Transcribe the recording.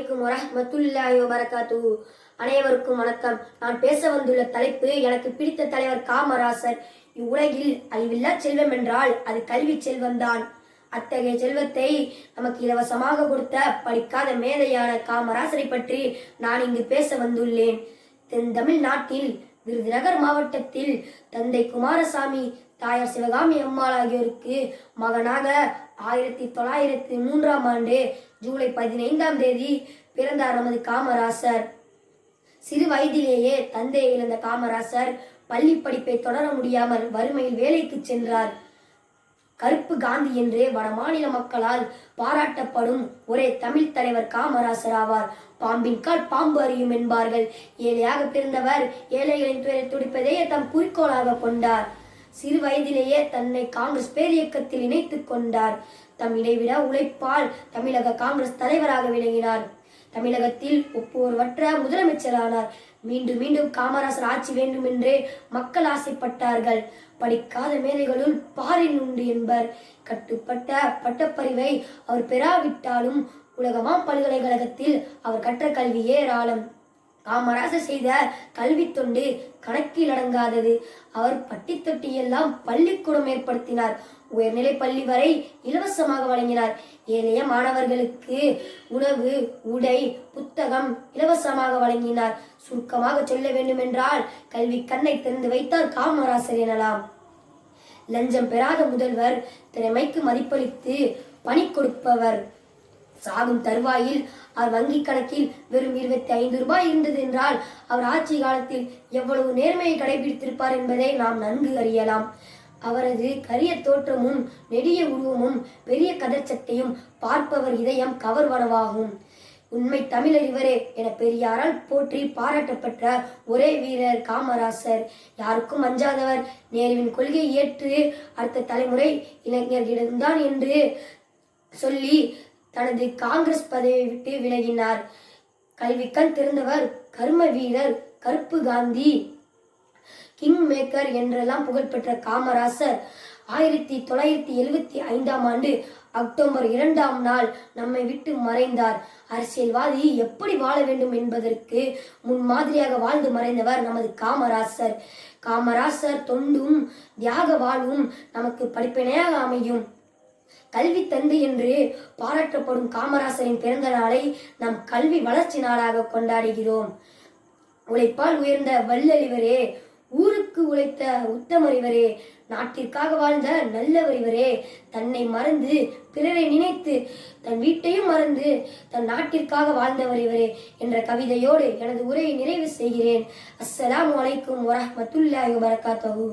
அலைக்கும் வரஹ்மத்துல்லாஹி வபரகாத்துஹு. அனைவருக்கும் வணக்கம். நான் பேச வந்துள்ள தலைப்பு எனக்கு பிடித்த தலைவர் காமராசர். இவ்வுலகில் அழிவில்லா செல்வம் என்றால் அது கல்வி செல்வம்தான் அத்தகைய செல்வத்தை நமக்கு இலவசமாக கொடுத்த படிக்காத மேதையான காமராசரை பற்றி நான் இங்கு பேச வந்துள்ளேன். தென் தமிழ்நாட்டில் விருதுநகர் மாவட்டத்தில் தந்தை குமாரசாமி தாயார் சிவகாமி அம்மாள் ஆகியோருக்கு மகனாக ஆயிரத்தி தொள்ளாயிரத்தி மூன்றாம் ஆண்டு ஜூலை பதினைந்தாம் தேதி பிறந்தார் நமது காமராசர். சிறு வயதிலேயே தந்தையை இழந்த காமராசர் பள்ளி படிப்பை தொடர முடியாமல் வறுமையில் வேலைக்கு சென்றார். கருப்பு காந்தி என்று வடமாநில மக்களால் பாராட்டப்படும் ஒரே தமிழ் தலைவர் காமராசர் ஆவார். பாம்பின் கால் பாம்பு அறியும் என்பார்கள். ஏழையாக பிறந்தவர் ஏழைகளின் துயரை துடிப்பதையே தம் குறிக்கோளாக கொண்டார். சிறு வயதிலேயே தன்னை காங்கிரஸ் பேரியக்கத்தில் இணைத்துக் கொண்டார். தம் இடைவிட உழைப்பால் தமிழக காங்கிரஸ் தலைவராக விளங்கினார். தமிழகத்தில் ஒப்புவற்ற முதலமைச்சரானார். மீண்டும் மீண்டும் காமராசர் ஆட்சி வேண்டும் என்றே மக்கள் ஆசைப்பட்டார்கள். படிக்காத மேதைகளுள் பாரின் உண்டு என்பர். கட்டுப்பட்ட பட்டப்பறிவை அவர் பெறாவிட்டாலும் உலகமாம் பல்கலைக்கழகத்தில் அவர் கற்ற கல்வி ஏராளம் காமராசர் செய்த கல்வி தொண்டு கணக்கில் அடங்காதது. அவர் பட்டி எல்லாம் பள்ளிக்கூடம் ஏற்படுத்தினார். உயர்நிலை பள்ளி வரை இலவசமாக வழங்கினார். ஏனைய மாணவர்களுக்கு உணவு உடை புத்தகம் இலவசமாக வழங்கினார். சுருக்கமாக சொல்ல வேண்டுமென்றால் கல்வி கண்ணை திறந்து வைத்தார் காமராசர் எனலாம். லஞ்சம் பெறாத முதல்வர் திறமைக்கு மதிப்பளித்து பணி கொடுப்பவர். சாகும் தருவாயில் அவர் வங்கி கணக்கில் வெறும் இருபத்தி ஐந்து ரூபாய் இருந்தது என்றால் அவர் ஆட்சி காலத்தில் எவ்வளவு நேர்மையை கடைபிடித்திருப்பார் என்பதை நாம் நன்கு அறியலாம். அவரது கரிய தோற்றமும் நெடிய உருவமும் பெரிய கதர்ச்சத்தையும் பார்ப்பவர் இதயம் கவர்வனவாகும். உண்மை தமிழர் இவரே என பெரியாரால் போற்றி பாராட்டப்பட்ட ஒரே வீரர் காமராசர். யாருக்கும் அஞ்சாதவர். நேருவின் கொள்கையை ஏற்று அடுத்த தலைமுறை இளைஞர்களிடம்தான் என்று சொல்லி தனது காங்கிரஸ் பதவியை விட்டு விலகினார். கல்விக்கண் திறந்தவர் கர்ம வீரர் கருப்பு காந்தி. கிங் மேக்கர் என்றெல்லாம் புகழ்பெற்ற காமராசர். ஆயிரத்தி தொள்ளாயிரத்தி எழுவத்தி ஐந்தாம் ஆண்டு அக்டோபர் இரண்டாம் நாள் நம்மை விட்டு மறைந்தார். அரசியல்வாதி எப்படி வாழ வேண்டும் என்பதற்கு முன் மாதிரியாக வாழ்ந்து மறைந்தவர் நமது காமராசர். காமராசர் தொண்டும் தியாக வாழ்வும் நமக்கு படிப்பினையாக அமையும். கல்வி தந்தை என்று பாராட்டப்படும் காமராசரின் பிறந்த நாளை நாம் கல்வி வளர்ச்சி நாளாக கொண்டாடுகிறோம். உழைப்பால் உயர்ந்த வல்லறிவரே ஊருக்கு உழைத்த உத்தமறிவரே நாட்டிற்காக வாழ்ந்த நல்லவரிவரே தன்னை மறந்து பிறரை நினைத்து தன் வீட்டையும் மறந்து தன் நாட்டிற்காக வாழ்ந்தவரிவரே என்ற கவிதையோடு எனது உரையை நிறைவு செய்கிறேன். அஸ்ஸலாம் வலைக்கும் வரஹ்மத்துல்லாஹி வரகாத்தஹூ